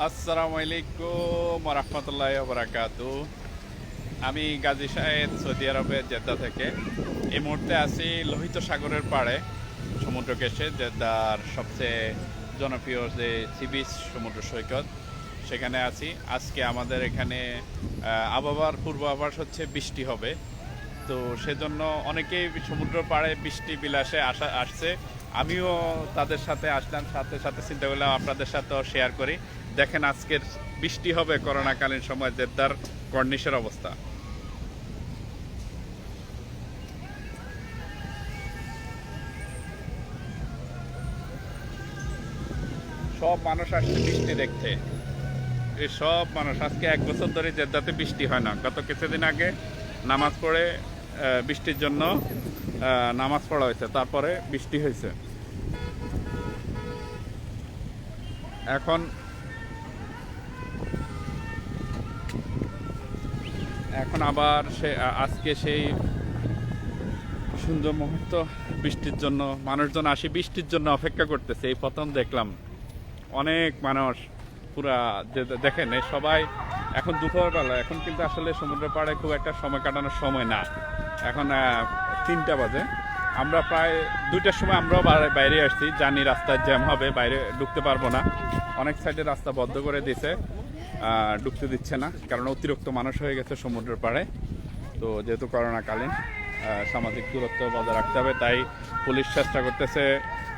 আসসালামু আলাইকুম রহমতুল্লাহ বরাকাত আমি গাজী শাহেদ সৌদি আরবের জেদ্দা থেকে। এই মুহূর্তে আছি লোহিত সাগরের পাড়ে সমুদ্র কেশে জেদ্দার সবচেয়ে জনপ্রিয় যে সি বিচ সমুদ্র সৈকত, সেখানে আছি। আজকে আমাদের এখানে আবহাওয়ার পূর্বাভাস হচ্ছে বৃষ্টি হবে। তো সেজন্য অনেকেই সমুদ্র পাড়ে বৃষ্টি বিলাসে আসা, আসছে। আমিও তাদের সাথে আসলাম, সাথে সাথে চিন্তা করলাম আপনাদের সাথেও শেয়ার করি। দেখেন আজকের বৃষ্টি হবে, করোনাকালীন সময় জেদ্দার কর্নিশের অবস্থা। সব মানুষ আসছে বৃষ্টি দেখতে। এই সব মানুষ, আজকে এক বছর ধরে জেদ্দাতে বৃষ্টি হয় না। গত কিছুদিন আগে নামাজ পড়ে বৃষ্টির জন্য নামাজ পড়া হয়েছে, তারপরে বৃষ্টি হয়েছে। এখন এখন আবার সে আজকে সেই সুন্দর মুহূর্ত, বৃষ্টির জন্য, মানুষজন আসি, বৃষ্টির জন্য অপেক্ষা করতেছে। এই প্রথম দেখলাম, অনেক মানুষ পুরা দেখেন, এই সবাই এখন দুপুরবেলা, এখন কিন্তু আসলে সমুদ্র পাড়ে খুব একটা সময় কাটানোর সময় না। এখন তিনটা বাজে। আমরা প্রায় দুইটার সময় আমরাও বাইরে- বাইরে আসছি। জানি রাস্তায় জ্যাম হবে, বাইরে ঢুকতে পারব না। অনেক সাইডে রাস্তা বন্ধ করে দিছে। ঢুকতে দিচ্ছে না কারণ অতিরিক্ত মানুষ হয়ে গেছে সমুদ্রের পাড়ে। তো যেহেতু করোনাকালীন সামাজিক দূরত্ব বজায় রাখতে হবে, তাই পুলিশ চেষ্টা করতেছে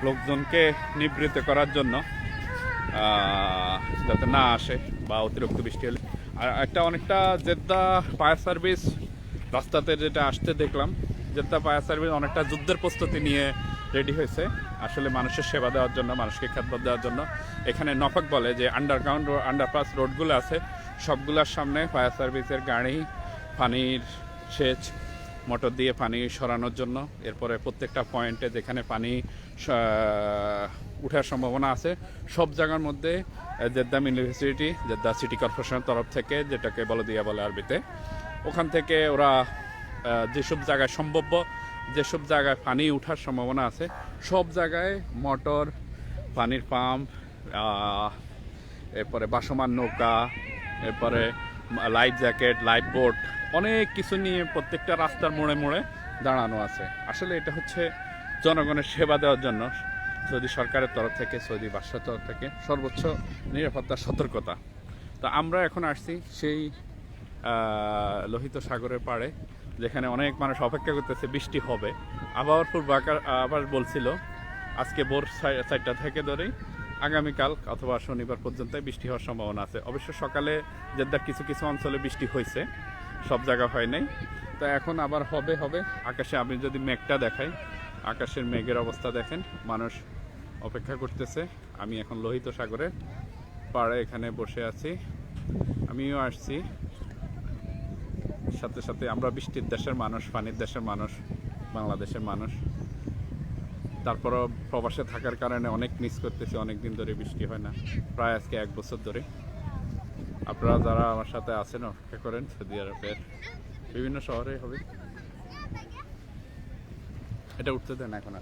লোকজনকে নিবৃত্ত করার জন্য যাতে না আসে বা অতিরিক্ত বৃষ্টি হলে। আর একটা অনেকটা জেদ্দা ফায়ার সার্ভিস, রাস্তাতে যেটা আসতে দেখলাম, জেদ্দা ফায়ার সার্ভিস অনেকটা যুদ্ধের প্রস্তুতি নিয়ে রেডি হয়েছে। আসলে মানুষের সেবা দেওয়ার জন্য, মানুষকে খেদমত দেওয়ার জন্য। এখানে নফক বলে যে আন্ডারগ্রাউন্ড আন্ডারপাস রোডগুলো আছে, সবগুলোর সামনে ফায়ার সার্ভিসের গাড়ি, পানির সেচ মোটর দিয়ে পানি সরানোর জন্য। এরপরে প্রত্যেকটা পয়েন্টে যেখানে পানি উঠার সম্ভাবনা আছে। সব জায়গার মধ্যে জেদ্দাম ইউনিভার্সিটি জেদ্দা সিটি কর্পোরেশনের তরফ থেকে, যেটাকে বলে দিয়া বলে আরবিতে। ওখান থেকে ওরা যেসব জায়গায় সম্ভাব্য যেসব জায়গায় পানি উঠার সম্ভাবনা আছে, সব জায়গায় মোটর, পানির পাম্প এরপরে বাসমান নৌকা, এরপরে লাইফ জ্যাকেট, লাইফ বোট, অনেক কিছু নিয়ে প্রত্যেকটা রাস্তার মোড়ে মোড়ে দাঁড়ানো আছে। আসলে এটা হচ্ছে জনগণের সেবা দেওয়ার জন্য। সৌদি সরকারের তরফ থেকে, সৌদি বাদশার তরফ থেকে সর্বোচ্চ নিরাপত্তার সতর্কতা। তো আমরা এখন আসছি সেই লোহিত সাগরের পাড়ে। যেখানে অনেক মানুষ অপেক্ষা করতেছে, বৃষ্টি হবে। আবহাওয়ার পূর্বাকার আবার বলছিল, আজকে ভোর চারটা থেকে ধরেই আগামীকাল অথবা শনিবার পর্যন্ত বৃষ্টি হওয়ার সম্ভাবনা আছে। অবশ্য সকালে জেদ্দার কিছু কিছু অঞ্চলে বৃষ্টি হয়েছে, সব জায়গা হয় নাই। তো এখন আবার হবে হবে। আকাশে আমি যদি মেঘটা দেখাই, আকাশের মেঘের অবস্থা দেখেন, মানুষ অপেক্ষা করতেছে। আমি এখন লোহিত সাগরে পাড়ে এখানে বসে আছি। আমিও আসছি। সাথে সাথে আমরা বৃষ্টির দেশের মানুষ, পানির দেশের মানুষ, বাংলাদেশের মানুষ। তারপরও প্রবাসে থাকার কারণে অনেক মিস করতেছি অনেক দিন ধরে বৃষ্টি হয় না। প্রায় আজকে এক বছর ধরে। আপনারা যারা আমার সাথে আছেন, অপেক্ষা করেন, সৌদি আরবের বিভিন্ন শহরে হবে। এটা উঠতে দেন এখন আর।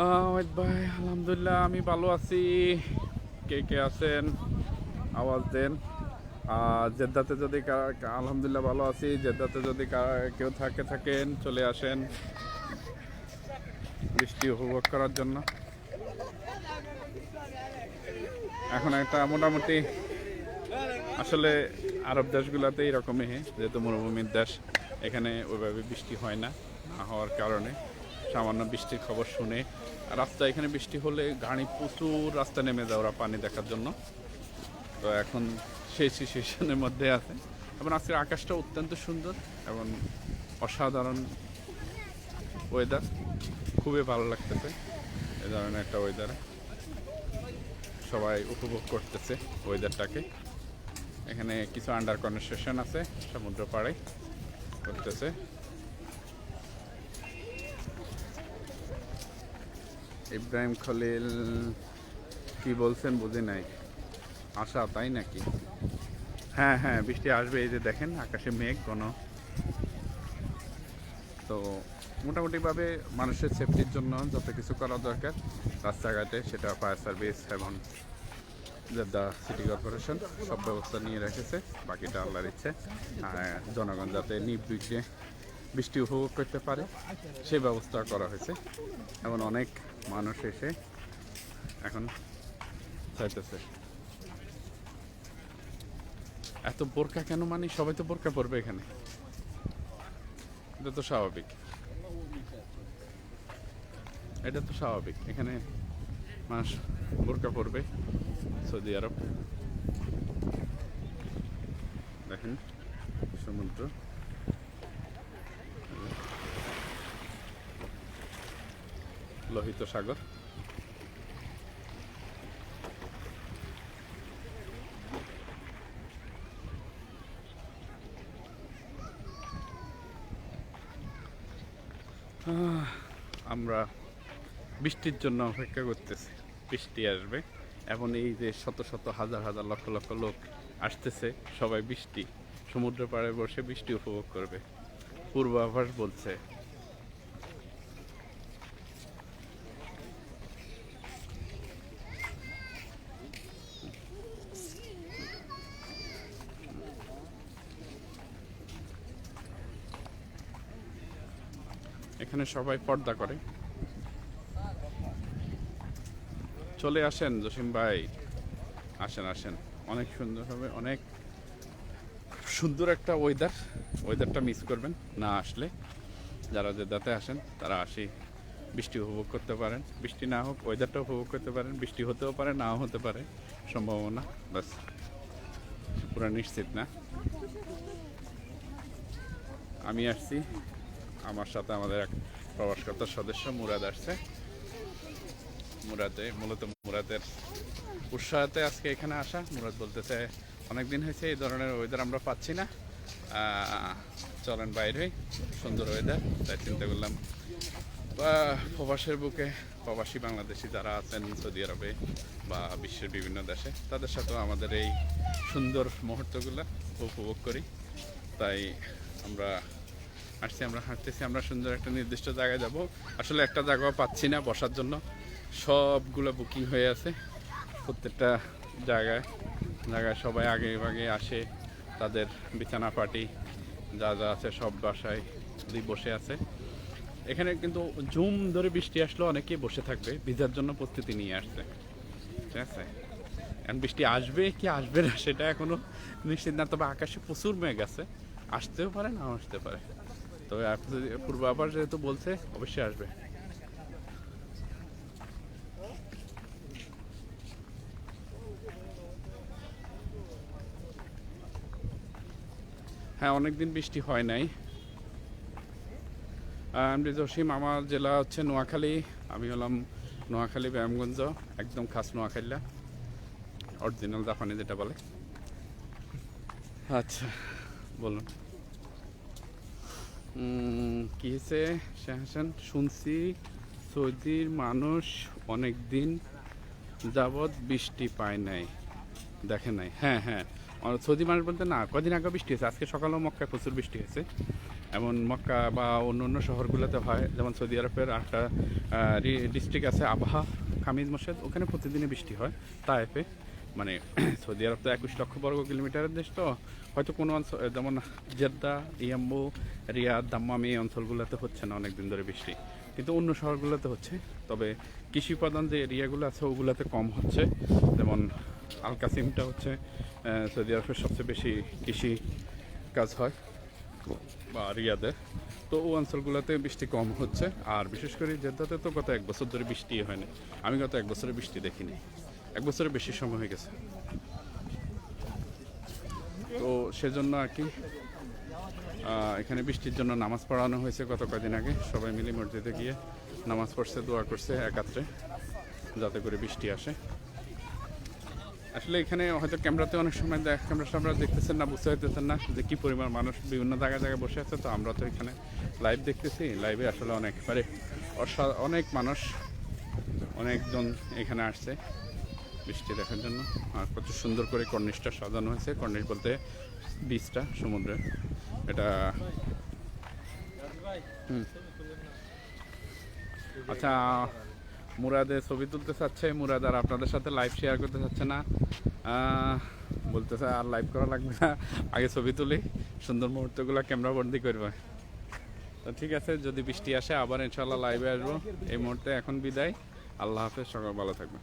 আহমেদ ভাই, আলহামদুলিল্লাহ, আমি ভালো আছি। কে কে আছেন? আওয়াজ দেন। আর জেদ্দাতে যদি আলহামদুলিল্লাহ ভালো আছি। জেদ্দাতে যদি কেউ থাকে, থাকেন, চলে আসেন। বৃষ্টি উপভোগ করার জন্য। এখন একটা মোটামুটি, আসলে আরব দেশগুলোতে এরকমই, যেহেতু মরুভূমির দেশ, এখানে ওইভাবে বৃষ্টি হয় না না হওয়ার কারণে। সামান্য বৃষ্টির খবর শুনে। রাস্তা এখানে বৃষ্টি হলে গাড়ি প্রচুর রাস্তা নেমে যায় ওরা পানি দেখার জন্য। তো এখন সেই সিচুয়েশনের মধ্যে আছে। এবং আজকের আকাশটা অত্যন্ত সুন্দর এবং অসাধারণ ওয়েদার খুবই ভালো লাগতেছে এ ধরনের একটা ওয়েদারে সবাই উপভোগ করতেছে ওয়েদারটাকে এখানে কিছু আন্ডার কনস্ট্রাকশন আছে সমুদ্র পাড়ে করতেছে। ইব্রাহিম খলিল কি বলছেন বুঝি নাই। আশা, তাই নাকি? হ্যাঁ হ্যাঁ বৃষ্টি আসবে, এই যে দেখেন, আকাশে মেঘ কোনো তো মোটামুটিভাবে মানুষের সেফটির জন্য যত কিছু করা দরকার, রাস্তাঘাটে সেটা ফায়ার সার্ভিস এবং জেদ্দা সিটি কর্পোরেশন সব ব্যবস্থা নিয়ে রেখেছে, বাকিটা আল্লাহর ইচ্ছে। জনগণ যাতে নির্বিঘ্নে বৃষ্টি উপভোগ করতে পারে সেই ব্যবস্থা করা হয়েছে। এমন অনেক মানুষ এসে এখন চাইতেছে। এত বোরকা কেন মানে? সবাই তো বোরকা পরবে এখানে। এটা তো স্বাভাবিক। এটা তো স্বাভাবিক। এখানে মানুষ বোরকা পরবে সৌদি আরব। দেখেন সমুদ্র। লোহিত সাগর। আমরা বৃষ্টির জন্য অপেক্ষা করতেছি। বৃষ্টি আসবে। এখন এই যে শত শত হাজার হাজার লক্ষ লক্ষ লোক আসতেছে, সবাই বৃষ্টি। সমুদ্র পাড়ে বসে বৃষ্টি উপভোগ করবে। পূর্বাভাস বলছে এখানে সবাই পর্দা করে। চলে আসেন জসিম ভাই। আসেন আসেন। অনেক সুন্দর হবে, অনেক সুন্দর একটা ওয়েদার ওয়েদারটা মিস করবেন, না আসলে। যারা জেদ্দাতে আসেন, তারা আসি। বৃষ্টি উপভোগ করতে পারেন। বৃষ্টি না হোক ওয়েদারটা উপভোগ করতে পারেন। বৃষ্টি হতেও পারে, নাও হতে পারে। সম্ভাবনা বাস পুরো নিশ্চিত না? আমি আসছি। আমার সাথে আমাদের এক প্রবাসকর্তার সদস্য মুরাদ আসছে। মুরাদে, মূলত মুরাদের উৎসাহতে আজকে এখানে আসা। মুরাদ বলতেছে অনেক দিন হয়েছে এই ধরনের ওয়েদার আমরা পাচ্ছি না। চলেন বাইরে সুন্দর ওয়েদার তাই চিন্তা করলাম প্রবাসের বুকে প্রবাসী বাংলাদেশি যারা আছেন, সৌদি আরবে বা বিশ্বের বিভিন্ন দেশে, তাদের সাথেও আমাদের এই সুন্দর মুহূর্তগুলো উপভোগ করি। তাই আমরা আসছি আমরা হাঁটতেছি, আমরা সুন্দর একটা নির্দিষ্ট জায়গায় যাব। আসলে একটা জায়গাও পাচ্ছি না বসার জন্য। সবগুলো বুকিং হয়ে আছে প্রত্যেকটা জায়গায়। জায়গায় সবাই আগে আগে আসে, তাদের বিছানা পাটি যা যা আছে সব বাসায় বসে আছে। এখানে কিন্তু জুম ধরে বৃষ্টি আসলে অনেকেই বসে থাকবে, ভিজার জন্য প্রস্তুতি নিয়ে আসছে। ঠিক আছে? এখন বৃষ্টি আসবে কি আসবে না সেটা এখনও নিশ্চিত না, তবে আকাশে প্রচুর মেঘ আছে। আসতেও পারে না আসতে পারে। তবে পূর্বাভাস যেহেতু বলছে, অবশ্যই আসবে। হ্যাঁ অনেকদিন বৃষ্টি হয় নাই। আমি জসিম, আমার জেলা হচ্ছে নোয়াখালী। আমি হলাম নোয়াখালী, ব্যায়ামগঞ্জ, একদম খাস নোয়াখালীলা। অরিজিনাল জাপানি যেটা বলে। আচ্ছা বলুন। কি হয়েছে? শাহ হাসান, শুনছি সৌদির মানুষ অনেক দিন যাবৎ বৃষ্টি পায় নাই, দেখে নাই। হ্যাঁ হ্যাঁ সৌদি মানুষ বলতে না, কদিন আগে বৃষ্টি হয়েছে। আজকে সকালেও মক্কায় প্রচুর বৃষ্টি হয়েছে। এমন মক্কা বা অন্য অন্য শহরগুলোতে হয়, যেমন সৌদি আরবের একটা ডিস্ট্রিক্ট আছে আবহা, খামিজ মসজিদ। ওখানে প্রতিদিনই বৃষ্টি হয়, তাইফে। মানে সৌদি আরব তো একুশ লক্ষ বর্গ কিলোমিটারের দেশ তো, হয়তো কোনো অঞ্চল, যেমন জেদ্দা, ইয়াম্বু, রিয়াদ, দাম্মাম এই অঞ্চলগুলোতে হচ্ছে না অনেক দিন ধরে বৃষ্টি। কিন্তু অন্য শহরগুলোতে হচ্ছে। তবে কৃষি প্রধান যে এরিয়াগুলো আছে, ওগুলোতে কম হচ্ছে। যেমন আল কাসিমটা হচ্ছে সৌদি আরবের সবচেয়ে বেশি কৃষি কাজ হয়, বা রিয়াদে। তো ও অঞ্চলগুলোতে বৃষ্টি কম হচ্ছে। আর বিশেষ করে জেদ্দাতে তো গত এক বছর ধরে বৃষ্টি হয়নি। আমি গত এক বছরে বৃষ্টি দেখিনি। এক বছরের বেশি সময় হয়ে গেছে। তো সেজন্য আর কি এখানে বৃষ্টির জন্য নামাজ পড়ানো হয়েছে গত কয়দিন আগে। সবাই মিলে মসজিদে গিয়ে নামাজ পড়ছে, দোয়া করছে একাত্রে, যাতে করে বৃষ্টি আসে। আসলে এখানে হয়তো ক্যামেরাতে অনেক সময় দেখ, ক্যামেরা সামরা দেখতেছেন না, বুঝতে পারতেছেন না যে কী পরিমাণ মানুষ বিভিন্ন জায়গায় জায়গায় বসে আছে। তো আমরা তো এখানে লাইভ দেখতেছি। লাইভে আসলে অনেক মানে অনেক মানুষ, অনেকজন এখানে আসছে। বৃষ্টি দেখার জন্য। আর কত সুন্দর করে কর্নিশটা সাজানো হয়েছে। কর্নিশ বলতে বিচটা সমুদ্রে। এটা। আচ্ছা মুরাদে ছবি তুলতে চাচ্ছে। মুরাদ আর আপনাদের সাথে লাইভ শেয়ার করতে চাচ্ছে না। বলতেছে আর লাইভ করা লাগবে না। আগে ছবি তুলি। সুন্দর মুহূর্তগুলো ক্যামেরা বন্দি করবে। তো ঠিক আছে, যদি বৃষ্টি আসে, আবার ইনশাল্লাহ লাইভে আসব। এই মুহূর্তে এখন বিদায়। আল্লাহ হাফেজ, সকাল ভালো থাকবে